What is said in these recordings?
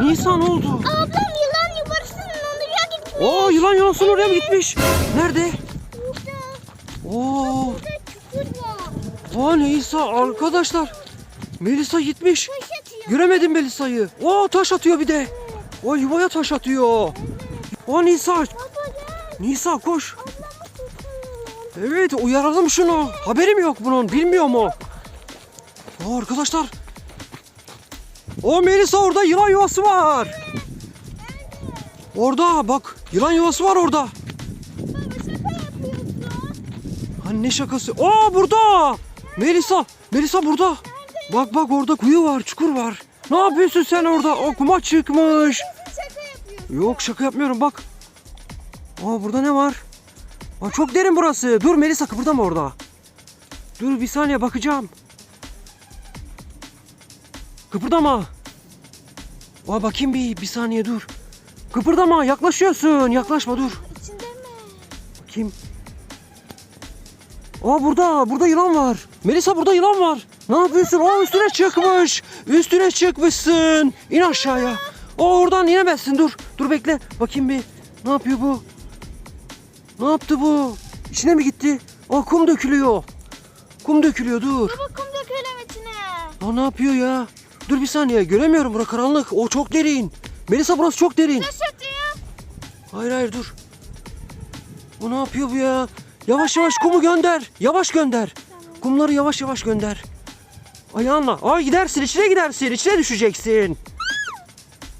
Nisa ne oldu? Ablam yılan yuvarısının oraya gitmiş. Oo yılan yuvasının oraya mı gitmiş? Nerede? Burada, Oo. burada çukur var. Aa Nisa arkadaşlar. Melisa gitmiş. Taş atıyor. Göremedim Melisa'yı. Oo taş atıyor bir de. O yuvaya taş atıyor. O Nisa. Baba gel. Nisa koş. Evet uyaralım şunu. Haberim yok bunun. Bilmiyor mu? Aa, arkadaşlar. O Melisa orada yılan yuvası var. Orada bak yılan yuvası var orada. Hani ne şakası? Aa burada. Melisa. Melisa burada. Bak bak orada kuyu var, çukur var. Ne yapıyorsun sen orada? O kuma çıkmış. Yok şaka yapmıyorum bak. Aa burada ne var? Aa, çok derin burası. Dur Melisa kıpırdama orada. Dur bir saniye bakacağım. Kıpırdama. Aa bakayım bir bir saniye dur. Kıpırdama yaklaşıyorsun. Yaklaşma dur. İçinde mi? Bakayım. Aa burada, burada yılan var. Melisa burada yılan var. Ne yapıyorsun? Aa üstüne çıkmış. Üstüne çıkmışsın. İn aşağıya. O oradan inemezsin. Dur. Dur bekle. Bakayım bir. Ne yapıyor bu? Ne yaptı bu? İçine mi gitti? Aa kum dökülüyor. Kum dökülüyor dur. Baba kum dökelim içine. Aa ne yapıyor ya? Dur bir saniye. Göremiyorum. Bura karanlık. O çok derin. Melisa burası çok derin. Taş atıyor. Hayır hayır dur. Bu ne yapıyor bu ya? Yavaş yavaş kumu gönder. Yavaş gönder. Kumları yavaş yavaş gönder. Ayağınla. Ay gidersin içine gidersin. İçine düşeceksin.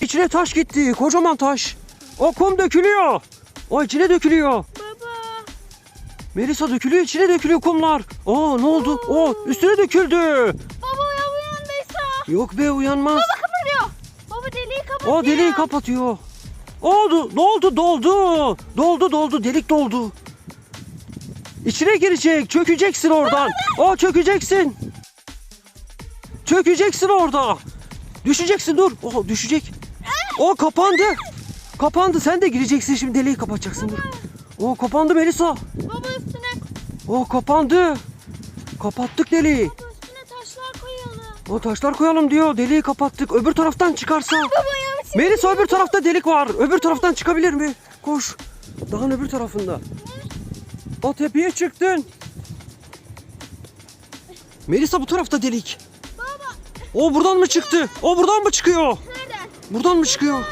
İçine taş gitti. Kocaman taş. O kum dökülüyor. O içine dökülüyor. Baba. Melisa dökülüyor içine dökülüyor kumlar. Aa ne oldu? O üstüne döküldü. Yok be uyanmaz. Baba kıpırdıyor. Baba deliği kapatıyor. O deliği kapatıyor. Oldu, doldu, doldu. Doldu, doldu, delik doldu. İçine girecek, çökeceksin oradan. O çökeceksin. Çökeceksin orada. Düşeceksin dur. O düşecek. O kapandı. Kapandı. Sen de gireceksin şimdi deliği kapatacaksın dur. O kapandı Melisa. Baba üstüne, O kapandı. Kapattık deliği. baba. O taşlar koyalım diyor. Deliği kapattık. Öbür taraftan çıkarsa. Baba ya içine. Melisa öbür tarafta delik var. Öbür taraftan çıkabilir mi? Koş. Dağın öbür tarafında. O tepeye çıktın. Melisa bu tarafta delik. Baba. O buradan mı çıktı? O buradan mı çıkıyor? Nereden? Buradan mı çıkıyor?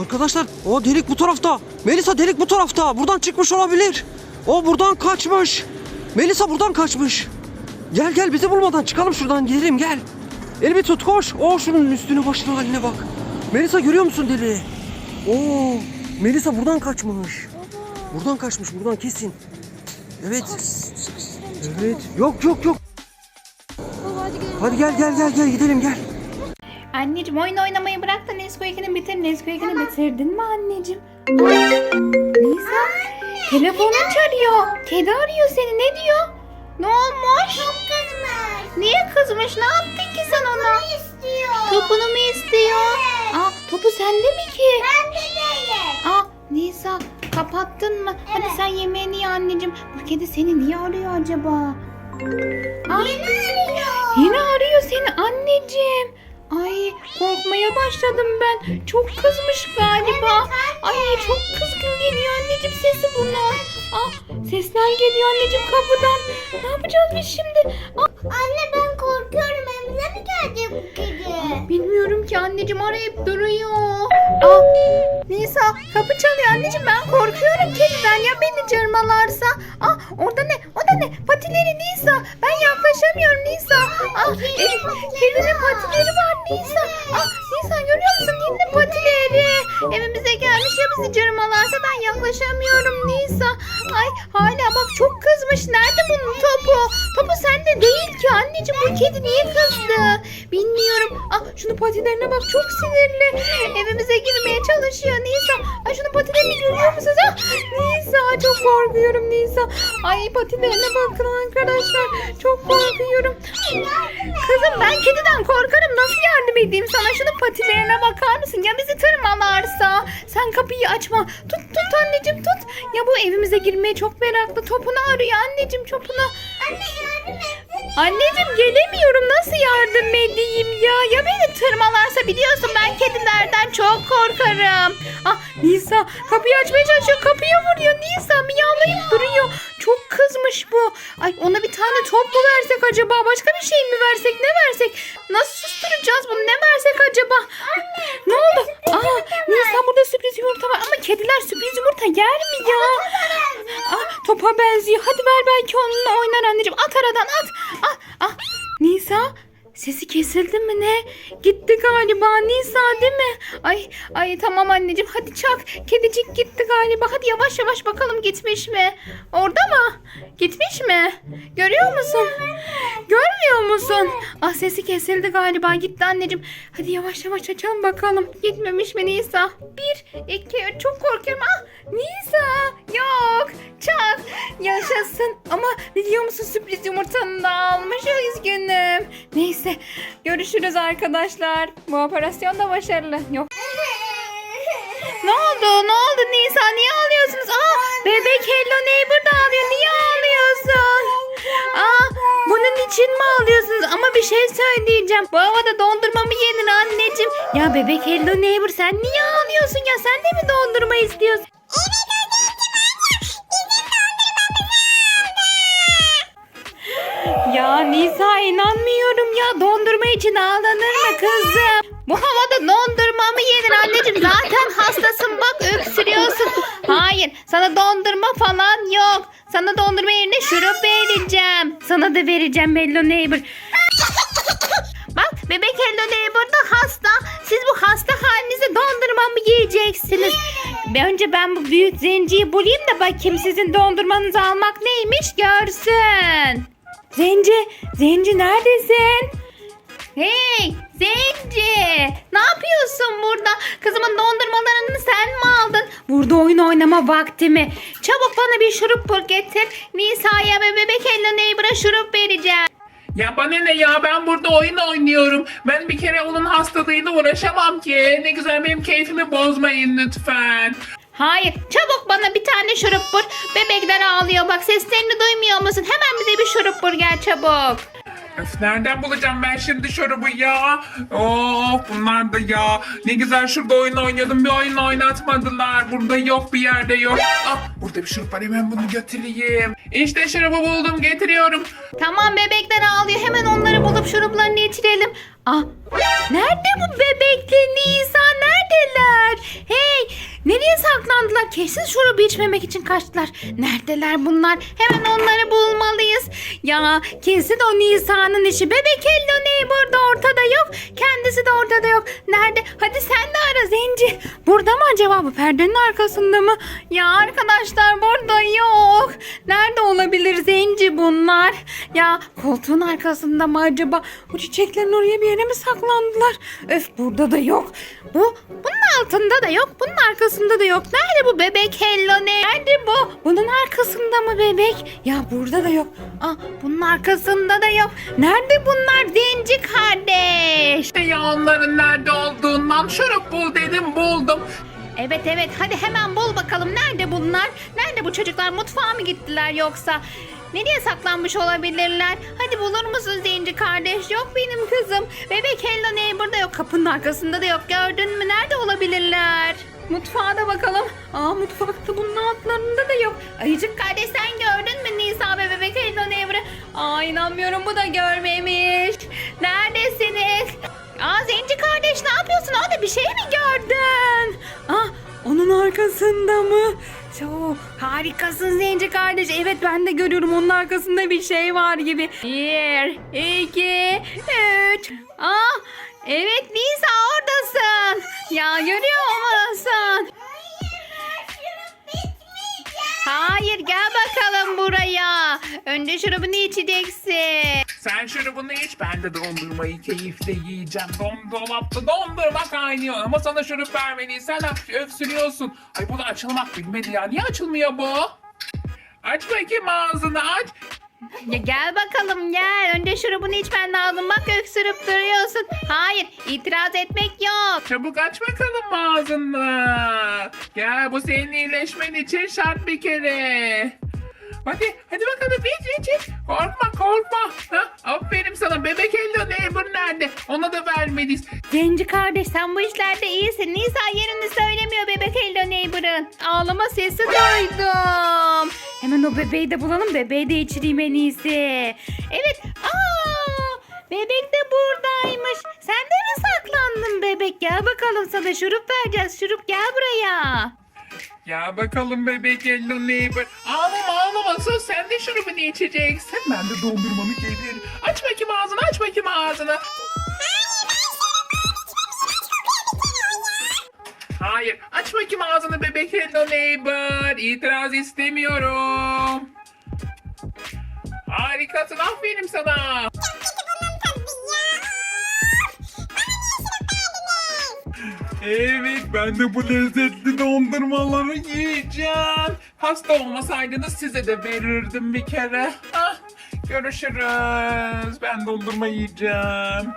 Arkadaşlar o delik bu tarafta. Melisa delik bu tarafta. Buradan çıkmış olabilir. O buradan kaçmış. Melisa buradan kaçmış. Gel gel bizi bulmadan çıkalım şuradan gidelim gel. Elimi tut koş. O şunun üstüne başına haline bak. Melisa görüyor musun deliği? Oo Melisa buradan kaçmış. Baba. Buradan kaçmış buradan kesin. Evet. Evet. Evet. Yok yok yok. Baba hadi gidelim. Hadi gel gel gel gel gidelim gel. Anneciğim oyun oynamayı bırak da Nesquik'ini bitir. Nesquik'ini bitirdin mi anneciğim? Nisa telefonun çalıyor. Kedi arıyor seni ne diyor? Ne olmuş? Çok kızmış. Niye kızmış? Ne yaptın ki sen ona? istiyor. Topunu mu istiyor? Aa, topu sende mi ki? Ben de değilim. Aa, Nisa kapattın mı? Hadi Evet. sen yemeğini ye anneciğim. Bu kedi seni niye arıyor acaba? Aa, Yine arıyor. Yine arıyor seni anneciğim. Ay korkmaya başladım ben. Çok kızmış galiba. Ay çok kızgın geliyor anneciğim sesi bunun. Ah sesler geliyor anneciğim kapıdan. Ne yapacağız biz şimdi? Ah, Anne ben korkuyorum. Emre mi gelecek bu kedi? bilmiyorum ki anneciğim arayıp duruyor. Ah Nisa kapı çalıyor anneciğim ben korkuyorum kediden ya beni cırmalarsa. Ah orada ne o da ne patileri Nisa ben yaklaşamıyorum Nisa. Ah eli, kedinin patileri var Nisa. Ah Nisa görüyor musun kedinin patileri. Evimize gelmiş ya bizi cırmalarsa ben yaklaşamıyorum Nisa. Ay hala bak çok kızmış nerede bunun topu? Topu sende değil ki anneciğim bu kedi niye kızdı? Bilmiyorum. Ah şunun patilerine bak çok sinirli. Evimize girmeye çalışıyor Nisa. Patilerini görüyor musunuz? Ah Nisa çok korkuyorum Nisa. Ay patilerine bakın arkadaşlar. Çok korkuyorum. Kızım ben kediden korkarım. Nasıl yardım edeyim sana? Şunun patilerine bakar mısın? Ya bizi tırmalarsa? Sen kapıyı açma. Tut tut anneciğim tut. Ya bu evimize girmeye çok meraklı. Topunu arıyor anneciğim topunu. Anne yardım etsene. Anneciğim gelemiyorum. Nasıl yardım edeyim ya? Ya beni tırmalarsa biliyorsun ben kedi ben çok korkarım. Ah Nisa kapıyı açmaya çalışıyor. Kapıya vuruyor. Nisa miyavlayıp duruyor. Çok kızmış bu. Ay ona bir tane top mu versek acaba? Başka bir şey mi versek? Ne versek? Nasıl susturacağız bunu? Ne versek acaba? Ne oldu? Aa Nisa burada sürpriz yumurta var. Ama kediler sürpriz yumurta yer mi ya? Ah, topa benziyor. Hadi ver belki onunla oynar anneciğim. At aradan at. Ah, ah. Nisa sesi kesildi mi ne? Gitti galiba Nisa değil mi? Ay ay tamam anneciğim hadi çak. Kedicik gitti galiba. Hadi yavaş yavaş bakalım gitmiş mi? Orada mı? Gitmiş mi? Görüyor musun? Görmüyor musun? Ah sesi kesildi galiba. Gitti anneciğim. Hadi yavaş yavaş açalım bakalım. Gitmemiş mi Nisa? Bir, iki. Çok korkuyorum. Ah Nisa. Yaşasın. Ama biliyor musun sürpriz yumurtanı da almış. Üzgünüm. Neyse. Görüşürüz arkadaşlar. Bu operasyon da başarılı. Yok. Ne oldu? Ne oldu Nisa? Niye ağlıyorsunuz? Aa, bebek Hello Neighbor da ağlıyor. Niye ağlıyorsun? Aa, bunun için mi ağlıyorsunuz? Ama bir şey söyleyeceğim. Bu havada dondurma mı yenir anneciğim? Ya bebek Hello Neighbor sen niye ağlıyorsun ya? Sen de mi dondurma istiyorsun? Ya Nisa inanmıyorum ya dondurma için ağlanır mı kızım? Bu havada dondurma mı yenir anneciğim? Zaten hastasın bak öksürüyorsun. Hayır sana dondurma falan yok. Sana dondurma yerine şurup vereceğim. Sana da vereceğim Hello Neighbor. Bak bebek Hello Neighbor da hasta. Siz bu hasta halinize dondurma mı yiyeceksiniz? Önce ben bu büyük zenciyi bulayım da bakayım sizin dondurmanızı almak neymiş görsün. Zenci, Zenci neredesin? Hey Zenci ne yapıyorsun burada? Kızımın dondurmalarını sen mi aldın? Burada oyun oynama vakti mi? Çabuk bana bir şurup getir. Nisa'ya ve bebek Hello Neighbor'a şurup vereceğim. Ya bana ne ya ben burada oyun oynuyorum. Ben bir kere onun hastalığıyla uğraşamam ki. Ne güzel benim keyfimi bozmayın lütfen. Hayır çabuk bana bir tane şurup bul. Bebekler ağlıyor bak seslerini duymuyor musun? Hemen bize bir şurup bul gel çabuk. Öf nereden bulacağım ben şimdi şurubu ya? Of bunlar da ya. Ne güzel şurada oyun oynuyordum bir oyun oynatmadılar. Burada yok bir yerde yok. Ah burada bir şurup var hemen bunu götüreyim. İşte şurubu buldum getiriyorum. Tamam bebekler ağlıyor. Hemen onları bulup şuruplarını içirelim. Ah, nerede bu bebekle Nisa? Neredeler? Hey, nereye saklandılar? Kesin şurubu içmemek için kaçtılar. Neredeler bunlar? Hemen onları bulmalıyız. Ya kesin o Nisa'nın işi. Bebek Hello Neighbor da ortada yok. Kendisi de ortada yok. Nerede? Hadi sen de ara Zenci. Burada mı acaba bu perdenin arkasında mı? Ya arkadaşlar burada yok. Nerede olabilir Zenci bunlar? Ya koltuğun arkasında mı acaba? Bu çiçeklerin oraya bir yere mi saklandılar? Öf burada da yok. Bu bunun altında da yok. Bunun arkasında da yok. Nerede bu bebek Hello ne? Nerede bu? Bunun arkasında mı bebek? Ya burada da yok. Ah bunun arkasında da yok. Nerede bunlar Zenci kardeş? Ya onların nerede olduğundan şurup bul dedim buldum. Evet evet hadi hemen bul bakalım nerede bunlar? Nerede bu çocuklar mutfağa mı gittiler yoksa? Nereye saklanmış olabilirler? Hadi bulur musun Zenci kardeş? Yok benim kızım. Bebek Hello Neighbor'da yok. Kapının arkasında da yok. Gördün mü? Nerede olabilirler? Mutfağa da bakalım. Aa mutfakta bunun altlarında da yok. Ayıcık kardeş sen gördün mü Nisa ve bebek Hello Neighbor'ı? Aa inanmıyorum bu da görmemiş. Neredesiniz? Aa Zenci kardeş ne yapıyorsun? Orada bir şey mi gördün? Ah onun arkasında mı? Çok harikasın Zenci kardeş. Evet ben de görüyorum onun arkasında bir şey var gibi. Bir, iki, üç. Ah evet Nisa oradasın. Ya görüyor musun? Hayır gel bakalım buraya. Önce şurubunu içeceksin. Sen şurubunu iç ben de dondurmayı keyifle yiyeceğim. Don dolapta dondurma kaynıyor ama sana şurup vermeliyiz. Sen öksürüyorsun. Ay bu da açılmak bilmedi ya. Niye açılmıyor bu? Aç bakayım ağzını aç. Ya gel bakalım gel. Önce şurubunu içmen lazım. Bak öksürüp duruyorsun. Hayır itiraz etmek yok. Çabuk aç bakalım ağzını. Gel bu senin iyileşmen için şart bir kere. Hadi hadi bakalım iç iç iç. Korkma korkma. Ha, aferin sana bebek Hello Neighbor nerede? Ona da vermeliyiz. Zenci kardeş sen bu işlerde iyisin. Nisa yerini söylemiyor bebek Hello Neighbor'ın. Ağlama sesi duydum. Hemen o bebeği de bulalım. Bebeği de içireyim en iyisi. Evet. Aa, bebek de buradaymış. Sen de mi saklandın bebek? Gel bakalım sana şurup vereceğiz. Şurup gel buraya. Ya bakalım bebek Hello Neighbor. Ağlama ağlama sus sen de şurubunu içeceksin. Ben de dondurmanı gelirim. Aç bakayım ağzını aç bakayım ağzını. Hayır aç bakayım ağzını bebek Hello Neighbor. İtiraz istemiyorum. Harikasın aferin sana. Evet ben de bu lezzetli dondurmaları yiyeceğim. Hasta olmasaydınız size de verirdim bir kere. Ah, görüşürüz. Ben dondurma yiyeceğim.